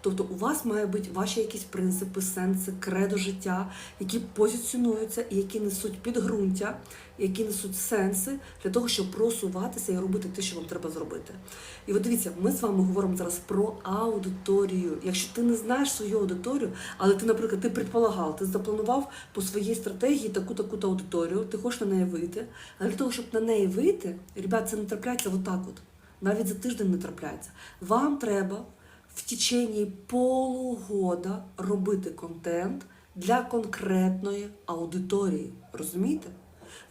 Тобто у вас має бути ваші якісь принципи, сенси, кредо життя, які позиціонуються і які несуть підґрунтя, які несуть сенси для того, щоб просуватися і робити те, що вам треба зробити. І от дивіться, ми з вами говоримо зараз про аудиторію. Якщо ти не знаєш свою аудиторію, але ти, наприклад, ти предполагав, ти запланував по своїй стратегії таку таку та аудиторію, ти хочеш на неї вийти. Але для того, щоб на неї вийти, ребят, це не трапляється отак от. Навіть за тиждень не трапляється. Вам треба в течение полугода робити контент для конкретної аудиторії. Розумієте?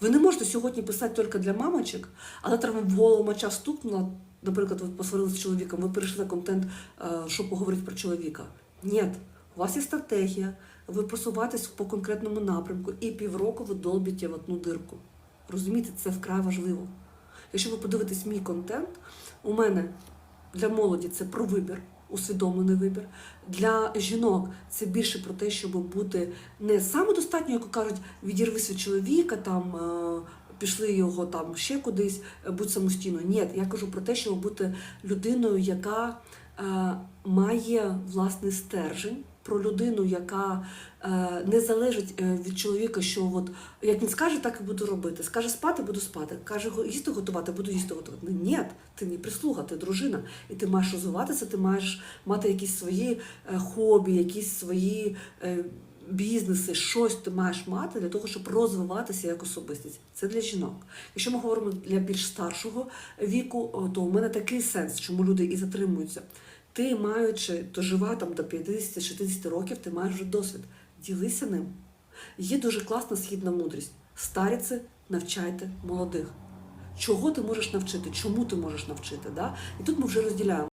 Ви не можете сьогодні писати тільки для мамочок, а завтра в голову моча стукнула, наприклад, ви посварилися з чоловіком, ви перейшли на контент, е, що поговорити про чоловіка. Ні, у вас є стратегія, ви просуваєтесь по конкретному напрямку, і півроку ви долбите в одну дирку. Розумієте, це вкрай важливо. Якщо ви подивитесь мій контент, у мене для молоді це про вибір, усвідомлений вибір. Для жінок це більше про те, щоб бути не самодостатньо, як кажуть, відірвися від чоловіка, там е, пішли його там ще кудись, е, будь самостійно. Ні, я кажу про те, щоб бути людиною, яка е, має власний стержень. Про людину, яка е, не залежить е, від чоловіка, що от як він скаже, так і буду робити. Скаже спати, буду спати. Каже їсти готувати, буду їсти готувати. Ну, Ні, ти не прислуга, ти дружина, і ти маєш розвиватися, ти маєш мати якісь свої е, хобі, якісь свої бізнеси, щось ти маєш мати для того, щоб розвиватися як особистість. Це для жінок. Якщо ми говоримо для більш старшого віку, то у мене такий сенс, чому люди і затримуються. Ти, маючи дожива там до 50-60 років, ти маєш вже досвід. Ділися ним. Є дуже класна східна мудрість. Старіці навчайте молодих. Чого ти можеш навчити? Чому ти можеш навчити? Да? І тут ми вже розділяємо.